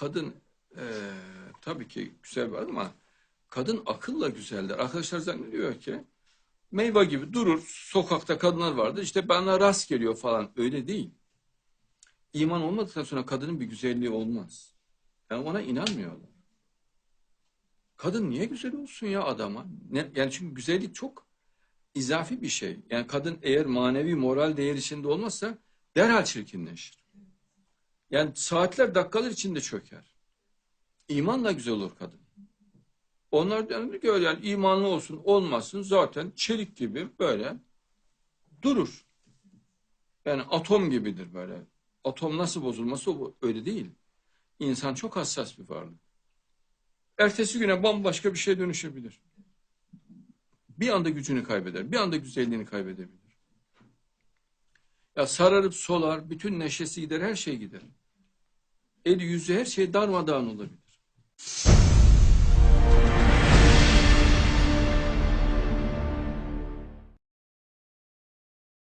kadın eee, tabii ki güzel var ama kadın akılla güzeldir. Arkadaşlar zannediyor ki meyve gibi durur. Sokakta kadınlar vardır. işte bana rast geliyor falan. Öyle değil. İman olmadıktan sonra kadının bir güzelliği olmaz. Yani ona inanmıyorlar. Kadın niye güzel olsun ya adama? Ne, yani çünkü güzellik çok izafi bir şey. Yani kadın eğer manevi moral değer içinde olmazsa derhal çirkinleşir. Yani saatler dakikalar içinde çöker. İmanla güzel olur kadın. Onlar diyor ki öyle yani imanlı olsun olmasın zaten çelik gibi böyle durur. Yani atom gibidir böyle. Atom nasıl bozulması o öyle değil. İnsan çok hassas bir varlık. Ertesi güne bambaşka bir şeye dönüşebilir. Bir anda gücünü kaybeder. Bir anda güzelliğini kaybedebilir. Ya sararıp solar, bütün neşesi gider, her şey gider. Eli yüzü her şey darmadağın olabilir.